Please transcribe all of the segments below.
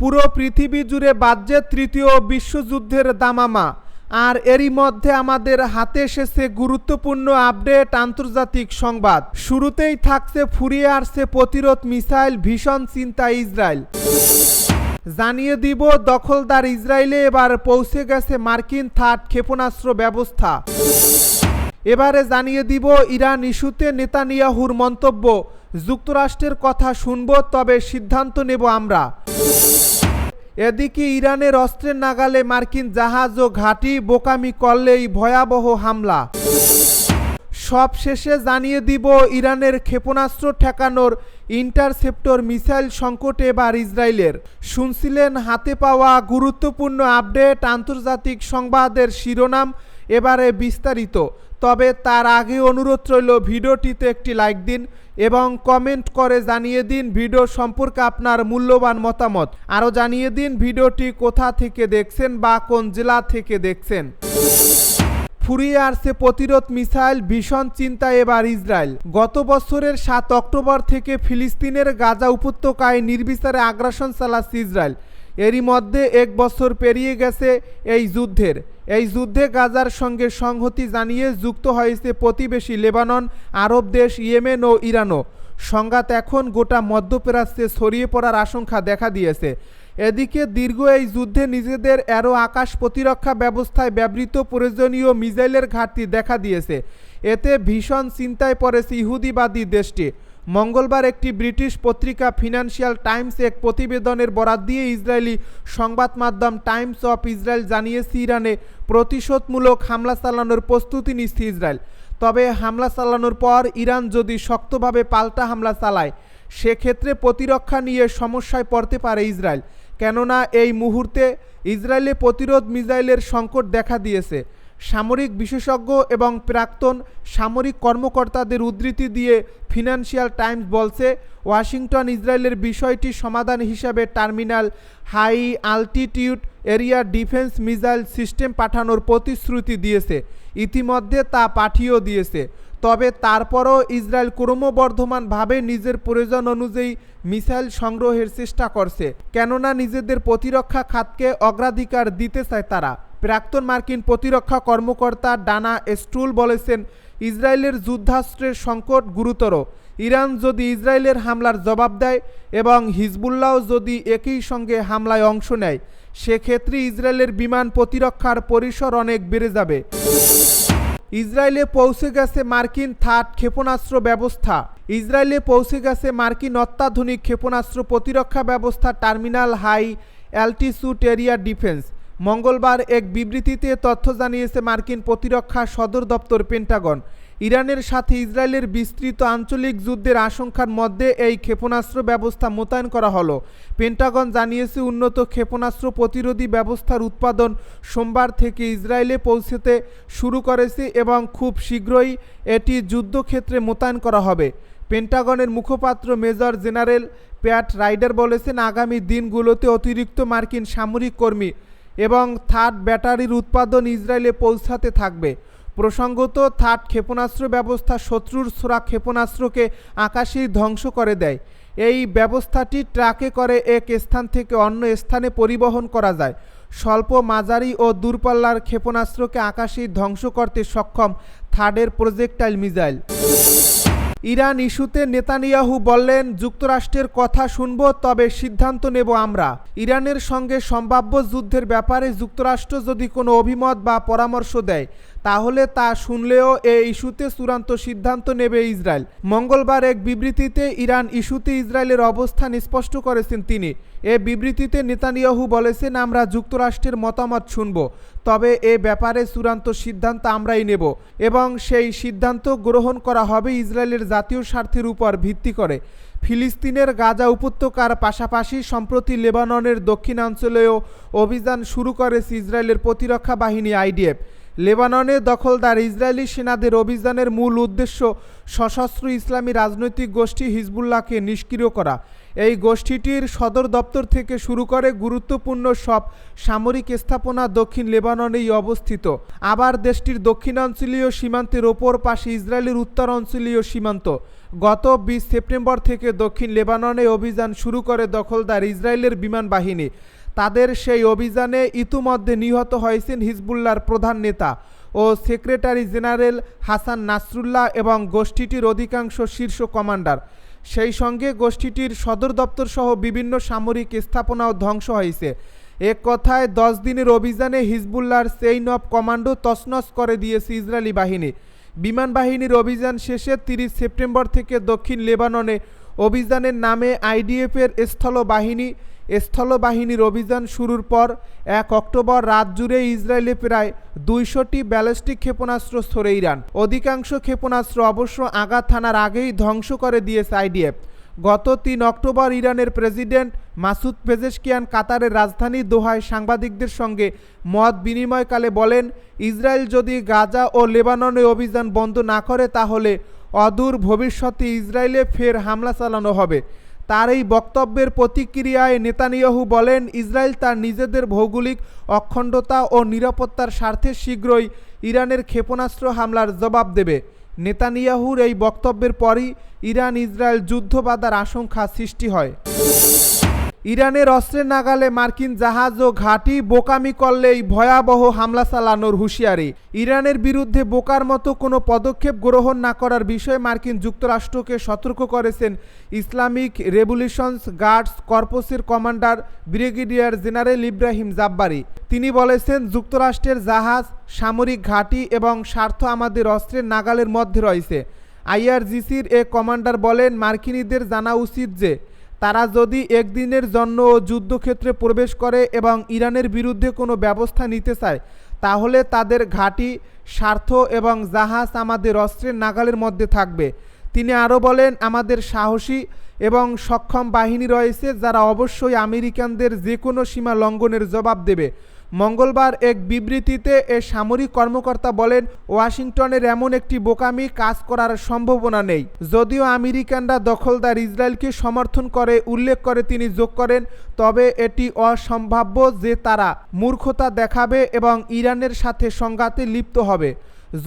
পুরো পৃথিবী জুড়ে বাজছে তৃতীয় বিশ্বযুদ্ধের দামামা। আর এরই মধ্যে আমাদের হাতে এসেছে গুরুত্বপূর্ণ আপডেট আন্তর্জাতিক সংবাদ। শুরুতেই থাকছে ফুরিয়ে আসছে প্রতিরোধ মিসাইল ভীষণ চিন্তা ইসরায়েল। জানিয়ে দিব, দখলদার ইসরায়েলে এবার পৌঁছে গেছে মার্কিন থার্ড ক্ষেপণাস্ত্র ব্যবস্থা। এবারে জানিয়ে দিব, ইরান ইস্যুতে নেতানিয়াহুর মন্তব্য। যুক্তরাষ্ট্রের কথা শুনব, তবে সিদ্ধান্ত নেব আমরা। এদিকে ইরানের অস্ত্রের নাগালে মার্কিন জাহাজ ও ঘাঁটি বোকামি করলেই ভয়াবহ হামলা। সব শেষে জানিয়ে দিব, ইরানের ক্ষেপণাস্ত্র ঠেকানোর ইন্টারসেপ্টর মিসাইল সংকট এবার ইসরায়েলের। শুনছিলেন, হাতে পাওয়া গুরুত্বপূর্ণ আপডেট, আন্তর্জাতিক সংবাদের শিরোনাম এবারে বিস্তারিত। তবে তার আগে অনুরোধ রইল, ভিডিওটিতে একটি লাইক দিন এবং কমেন্ট করে জানিয়ে দিন ভিডিও সম্পর্কে আপনার মূল্যবান মতামত। আরও জানিয়ে দিন ভিডিওটি কোথা থেকে দেখছেন বা কোন জেলা থেকে দেখছেন। ফুরিয়ে আসছে প্রতিরোধ মিসাইল, ভীষণ চিন্তা এবার ইসরায়েল। গত বছরের সাত অক্টোবর থেকে ফিলিস্তিনের গাজা উপত্যকায় নির্বিচারে আগ্রাসন চালাচ্ছে ইসরায়েল। এরই মধ্যে এক বছর পেরিয়ে গেছে এই যুদ্ধের। এই যুদ্ধে গাজার সঙ্গে সংহতি জানিয়ে যুক্ত হয়েছে প্রতিবেশী লেবানন, আরব দেশ, ইয়েমেন ও ইরানও। সংঘাত এখন গোটা মধ্যপ্রাচ্যে ছড়িয়ে পড়ার আশঙ্কা দেখা দিয়েছে। এদিকে দীর্ঘ এই যুদ্ধে নিজেদের অ্যারো আকাশ প্রতিরক্ষা ব্যবস্থায় ব্যবহৃত প্রয়োজনীয় মিসাইলের ঘাটতি দেখা দিয়েছে। এতে ভীষণ চিন্তায় পড়েছে ইহুদিবাদী দেশটি। মঙ্গলবার একটি ব্রিটিশ পত্রিকা ফিনান্সিয়াল টাইমস এক প্রতিবেদনের বরাত দিয়ে ইসরায়েলি সংবাদ মাধ্যম টাইমস অফ ইসরায়েল জানিয়েছে ইরানে প্রতিশোধমূলক হামলা চালানোর প্রস্তুতি নিচ্ছে ইসরায়েল। তবে হামলা চালানোর পর ইরান যদি শক্তভাবে পাল্টা হামলা চালায়, সেক্ষেত্রে প্রতিরক্ষা নিয়ে সমস্যায় পড়তে পারে ইসরায়েল। কেননা, এই মুহূর্তে ইসরায়েলে প্রতিরোধ মিসাইলের সংকট দেখা দিয়েছে। সামরিক বিশেষজ্ঞ এবং প্রাক্তন সামরিক কর্মকর্তাদের উদ্ধৃতি দিয়ে ফিনান্সিয়াল টাইমস বলছে, ওয়াশিংটন ইসরায়েলের বিষয়টি সমাধান হিসাবে terminal high altitude area defence missile system পাঠানোর প্রতিশ্রুতি দিয়েছে। ইতিমধ্যে তা পাঠিয়েও দিয়েছে। তবে তারপরও ইসরায়েল ক্রমবর্ধমানভাবে নিজের প্রয়োজন অনুযায়ী মিসাইল সংগ্রহের চেষ্টা করছে, কেননা নিজেদের প্রতিরক্ষা খাতকে অগ্রাধিকার দিতে চায় তারা। প্রাক্তন মার্কিন প্রতিরক্ষা কর্মকর্তা ডানা স্টুল বলেছেন, ইসরায়েলের যুদ্ধাস্ত্রের সংকট গুরুতর। ইরান যদি ইসরায়েলের হামলার জবাব দেয় এবং হিজবুল্লাহ যদি একই সঙ্গে হামলায় অংশ নেয়, সেক্ষেত্রে ইসরায়েলের বিমান প্রতিরক্ষার পরিসর অনেক বেড়ে যাবে। ইসরায়েলে পৌঁছে গেছে মার্কিন থার্ড ক্ষেপণাস্ত্র ব্যবস্থা। ইসরায়েলে পৌঁছে গেছে মার্কিন অত্যাধুনিক ক্ষেপণাস্ত্র প্রতিরক্ষা ব্যবস্থা terminal high altitude area defence. মঙ্গলবার এক বিবৃতিতে তথ্য জানিয়েছে মার্কিন প্রতিরক্ষা সদর দপ্তর পেন্টাগন। ইরানের সাথে ইসরায়েলের বিস্তৃত আঞ্চলিক যুদ্ধের আশঙ্কার মধ্যে এই ক্ষেপণাস্ত্র ব্যবস্থা মোতায়েন করা হলো। পেন্টাগন জানিয়েছে উন্নত ক্ষেপণাস্ত্র প্রতিরোধী ব্যবস্থার উৎপাদন সোমবার থেকে ইসরায়েলে পৌঁছতে শুরু করেছে এবং খুব শীঘ্রই এটি যুদ্ধক্ষেত্রে মোতায়েন করা হবে। পেন্টাগনের মুখপাত্র মেজর জেনারেল প্যাট রাইডার বলেছেন, আগামী দিনগুলোতে অতিরিক্ত মার্কিন সামরিক কর্মী এবং থার্ড ব্যাটারির উৎপাদন ইসরায়েলে পৌঁছাতে থাকবে। প্রসঙ্গত, থার্ড ক্ষেপণাস্ত্র ব্যবস্থা শত্রুর ছোড়া ক্ষেপণাস্ত্রকে আকাশেই ধ্বংস করে দেয়। এই ব্যবস্থাটি ট্রাকে করে এক স্থান থেকে অন্য স্থানে পরিবহন করা যায়। স্বল্প মাঝারি ও দূরপাল্লার ক্ষেপণাস্ত্রকে আকাশেই ধ্বংস করতে সক্ষম থার্ডের প্রজেক্টাইল মিসাইল। ইরান ইস্যুতে নেতানিয়াহু বললেন, যুক্তরাষ্ট্রের কথা শুনব, তবে সিদ্ধান্ত নেব আমরা। ইরানের সঙ্গে সম্ভাব্য যুদ্ধের ব্যাপারে যুক্তরাষ্ট্র যদি কোনো অভিমত বা পরামর্শ দেয় তাহলে তা শুনলেও এ ইস্যুতে চূড়ান্ত সিদ্ধান্ত নেবে ইসরায়েল। মঙ্গলবার এক বিবৃতিতে ইরান ইস্যুতে ইসরায়েলের অবস্থান স্পষ্ট করেছেন তিনি। এ বিবৃতিতে নেতানিয়াহু বলেছেন, আমরা যুক্তরাষ্ট্রের মতামত শুনব, তবে এ ব্যাপারে চূড়ান্ত সিদ্ধান্ত আমরাই নেব এবং সেই সিদ্ধান্ত গ্রহণ করা হবে ইসরায়েলের জাতীয় স্বার্থের উপর ভিত্তি করে। ফিলিস্তিনের গাজা উপত্যকার পাশাপাশি সম্প্রতি লেবাননের দক্ষিণাঞ্চলেও অভিযান শুরু করেছে ইসরায়েলের প্রতিরক্ষা বাহিনী আইডিএফ। লেবাননে দখলদার ইসরায়েলি সেনাদের অভিযানের মূল উদ্দেশ্য সশস্ত্র ইসলামী রাজনৈতিক গোষ্ঠী হিজবুল্লাহকে নিষ্ক্রিয় করা। এই গোষ্ঠীটির সদর দপ্তর থেকে শুরু করে গুরুত্বপূর্ণ সব সামরিক স্থাপনা দক্ষিণ লেবাননেই অবস্থিত। আবার দেশটির দক্ষিণাঞ্চলীয় সীমান্তের ওপর পাশে ইসরায়েলের উত্তর অঞ্চলীয় সীমান্ত। গত বিশ সেপ্টেম্বর থেকে দক্ষিণ লেবাননে অভিযান শুরু করে দখলদার ইসরায়েলের বিমান বাহিনী। তাদের সেই অভিযানে ইতিমধ্যে নিহত হয়েছেন হিজবুল্লাহর প্রধান নেতা ও সেক্রেটারি জেনারেল হাসান নাসরুল্লাহ এবং গোষ্ঠীটির অধিকাংশ শীর্ষ কমান্ডার। সেই সঙ্গে গোষ্ঠীটির সদর দপ্তর সহ বিভিন্ন সামরিক স্থাপনাও ধ্বংস হয়েছে। এক কথায়, দশ দিনের অভিযানে হিজবুল্লাহর চেইন অফ কমান্ডো তছনছ করে দিয়েছে ইসরায়েলি বাহিনী। বিমান বাহিনীর অভিযান শেষে তিরিশ সেপ্টেম্বর থেকে দক্ষিণ লেবাননে অভিযানের নামে আইডিএফের স্থলবাহিনী স্থলবাহিনীর অভিযান শুরুর পর এক অক্টোবর রাত জুড়ে ইসরায়েলে প্রায় দুইশোটি ব্যালিস্টিক ক্ষেপণাস্ত্র ছড়ে ইরান। অধিকাংশ ক্ষেপণাস্ত্র অবশ্য আঘাত থানার আগেই ধ্বংস করে দিয়েছে আইডিএফ। গত তিন অক্টোবর ইরানের প্রেসিডেন্ট মাসুদ পেজেশকিয়ান কাতারের রাজধানী দোহায় সাংবাদিকদের সঙ্গে মত বিনিময়কালে বলেন, ইসরায়েল যদি গাজা ও লেবাননে অভিযান বন্ধ না করে, তাহলে অদূর ভবিষ্যতে ইসরায়েলে ফের হামলা চালানো হবে। তার এই বক্তব্যের প্রতিক্রিয়ায় নেতানিয়াহু বলেন, ইসরায়েল তার নিজেদের ভৌগোলিক অখণ্ডতা ও নিরাপত্তার স্বার্থে শীঘ্রই ইরানের ক্ষেপণাস্ত্র হামলার জবাব দেবে। নেতানিয়াহুর এই বক্তব্যের পরই ইরান ইসরায়েল যুদ্ধ বাধার আশঙ্কা সৃষ্টি হয়। ইরানের অস্ত্রের নাগালে মার্কিন জাহাজ ও ঘাঁটি বোকামি করলেই ভয়াবহ হামলা চালানোর হুঁশিয়ারি। ইরানের বিরুদ্ধে বোকার মতো কোনো পদক্ষেপ গ্রহণ না করার বিষয়ে মার্কিন যুক্তরাষ্ট্রকে সতর্ক করেছেন Islamic revolutions guards কর্পসের commander brigadier general Ibrahim Jabbari. তিনি বলেছেন, যুক্তরাষ্ট্রের জাহাজ, সামরিক ঘাঁটি এবং স্বার্থ আমাদের অস্ত্রের নাগালের মধ্যে রয়েছে। আইআরজিসির এ কমান্ডার বলেন, মার্কিনীদের জানা উচিত যে তারা যদি একদিনের জন্য যুদ্ধক্ষেত্রে প্রবেশ করে এবং ইরানের বিরুদ্ধে কোনো ব্যবস্থা নিতে চায়, তাহলে তাদের ঘাঁটি, স্বার্থ এবং জাহাজ আমাদের অস্ত্রের নাগালের মধ্যে থাকবে। তিনি আরও বলেন, আমাদের সাহসী এবং সক্ষম বাহিনী রয়েছে যারা অবশ্যই আমেরিকানদের যে কোনো সীমা লঙ্ঘনের জবাব দেবে। মঙ্গলবার এক বিবৃতিতে এ সামরিক কর্মকর্তা বলেন, ওয়াশিংটনের এমন একটি বোকামি কাজ করার সম্ভাবনা নেই। যদিও আমেরিকানরা দখলদার ইসরায়েলকে সমর্থন করে, উল্লেখ করে তিনি যোগ করেন, তবে এটি অসম্ভাব্য যে তারা মূর্খতা দেখাবে এবং ইরানের সাথে সংঘাতে লিপ্ত হবে।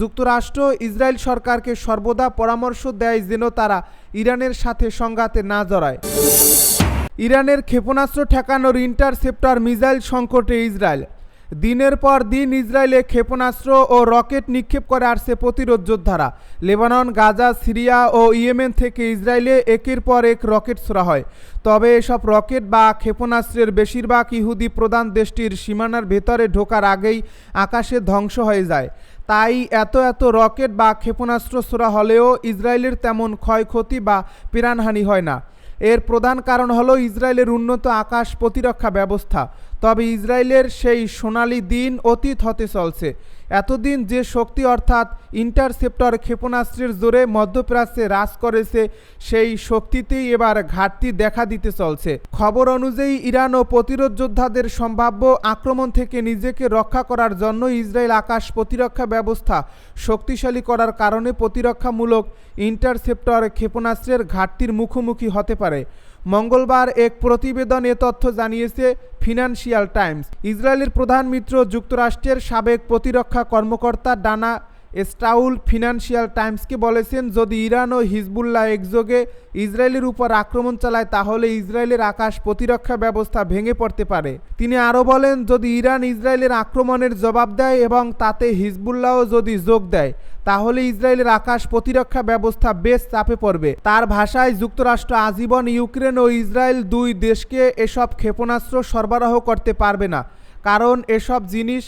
যুক্তরাষ্ট্র ইসরায়েল সরকারকে সর্বদা পরামর্শ দেয় যেন তারা ইরানের সাথে সংঘাতে না জড়ায়। ইরানের ক্ষেপণাস্ত্র ঠেকানোর ইন্টারসেপ্টর মিসাইল সংকটে ইসরায়েল। দিনের পর দিন ইসরায়েলে ক্ষেপণাস্ত্র ও রকেট নিক্ষেপ করে আসছে প্রতিরোধ যোদ্ধারা। লেবানন, গাজা, সিরিয়া ও ইয়েমেন থেকে ইসরায়েলে একের পর এক রকেট ছোড়া হয়। তবে এসব রকেট বা ক্ষেপণাস্ত্রের বেশিরভাগ ইহুদি প্রধান দেশটির সীমানার ভেতরে ঢোকার আগেই আকাশে ধ্বংস হয়ে যায়। তাই এত এত রকেট বা ক্ষেপণাস্ত্র ছোড়া হলেও ইসরায়েলের তেমন ক্ষয়ক্ষতি বা প্রাণহানি হয় না। এর প্রধান কারণ হল ইসরায়েলের উন্নত আকাশ প্রতিরক্ষা ব্যবস্থা। তবে ইসরায়েলের সেই সোনালি দিন অতীত হতে চলছে। এতদিন যে শক্তি অর্থাৎ ইন্টারসেপ্টর ক্ষেপণাস্ত্রের জোরে মধ্যপ্রাচ্যে হ্রাস করেছে, সেই শক্তিতেই এবার ঘাটতি দেখা দিতে চলছে। খবর অনুযায়ী, ইরান ও প্রতিরোধ যোদ্ধাদের সম্ভাব্য আক্রমণ থেকে নিজেকে রক্ষা করার জন্য ইসরায়েল আকাশ প্রতিরক্ষা ব্যবস্থা শক্তিশালী করার কারণে প্রতিরক্ষামূলক ইন্টারসেপ্টর ক্ষেপণাস্ত্রের ঘাটতির মুখোমুখি হতে পারে। মঙ্গলবার এক প্রতিবেদন তথ্য জানিয়েছে ফিনান্সিয়াল টাইমস। ইসরায়েলের প্রধান মিত্র যুক্তরাষ্ট্রের সাবেক প্রতিরক্ষা কর্মকর্তা ডানা স্টাউল ফিনান্সিয়াল টাইমসকে বলেছেন, যদি ইরান ও হিজবুল্লাহ একযোগে ইসরায়েলের উপর আক্রমণ চালায়, তাহলে ইসরায়েলের আকাশ প্রতিরক্ষা ব্যবস্থা ভেঙে পড়তে পারে। তিনি আরও বলেন, যদি ইরান ইসরায়েলের আক্রমণের জবাব দেয় এবং তাতে হিজবুল্লাহও যদি যোগ দেয় তাহলে ইসরায়েলের আকাশ প্রতিরক্ষা ব্যবস্থা বেশ চাপে পড়বে। তার ভাষায় যুক্তরাষ্ট্র আজীবন ইউক্রেন ও ইসরায়েল দুই দেশকে এসব ক্ষেপণাস্ত্র সরবরাহ করতে পারবে না, কারণ এসব জিনিস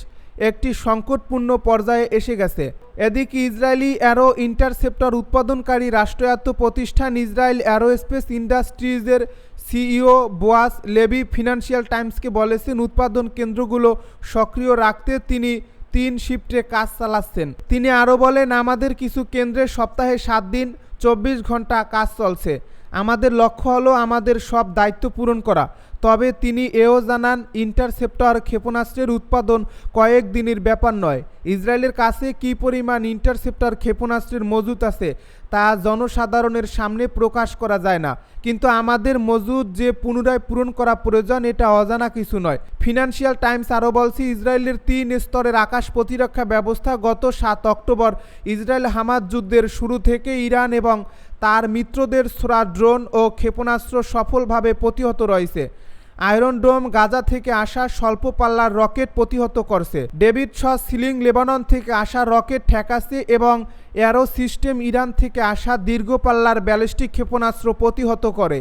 একটি সংকটপূর্ণ পর্যায়ে এসে গেছে। এদিকে ইসরায়েলি অ্যারো ইন্টারসেপ্টর উৎপাদনকারী রাষ্ট্রায়ত্ত প্রতিষ্ঠান ইসরায়েল অ্যারোস্পেস ইন্ডাস্ট্রিজের সিইও বোয়াস লেবি ফিনান্সিয়াল টাইমসকে বলেছেন, উৎপাদন কেন্দ্রগুলো সক্রিয় রাখতে তিনি তিন শিফটে কাজ চালাচ্ছেন। তিনি আরও বলেন, আমাদের কিছু কেন্দ্রে সপ্তাহে সাত দিন, চব্বিশ ঘণ্টা কাজ চলছে। আমাদের লক্ষ্য হলো আমাদের সব দায়িত্ব পূরণ করা। তবে তিনি এও জানান, ইন্টারসেপ্টর ক্ষেপণাস্ত্রের উৎপাদন কয়েক দিনের ব্যাপার নয়। ইসরায়েলের কাছে কী পরিমাণ ইন্টারসেপ্টর ক্ষেপণাস্ত্রের মজুত আছে, তা জনসাধারণের সামনে প্রকাশ করা যায় না। কিন্তু আমাদের মজুদ যে পুনরায় পূরণ করা প্রয়োজন, এটা অজানা কিছু নয়। ফিনান্সিয়াল টাইমস আরও বলছে, ইসরায়েলের তিন স্তরের আকাশ প্রতিরক্ষা ব্যবস্থা গত সাত অক্টোবর ইসরায়েল হামাদ যুদ্ধের শুরু থেকে ইরান এবং তার মিত্রদের ছোড়া ড্রোন ও ক্ষেপণাস্ত্র সফলভাবে প্রতিহত রয়েছে। আয়রন ডোম গাজা থেকে আসা স্বল্প পাল্লার রকেট প্রতিহত করছে। ডেভিড শ. সিলিং লেবানন থেকে আসা রকেট ঠেকাচ্ছে এবং অ্যারো সিস্টেম ইরান থেকে আসা দীর্ঘ পাল্লার ব্যালিস্টিক ক্ষেপণাস্ত্র প্রতিহত করে।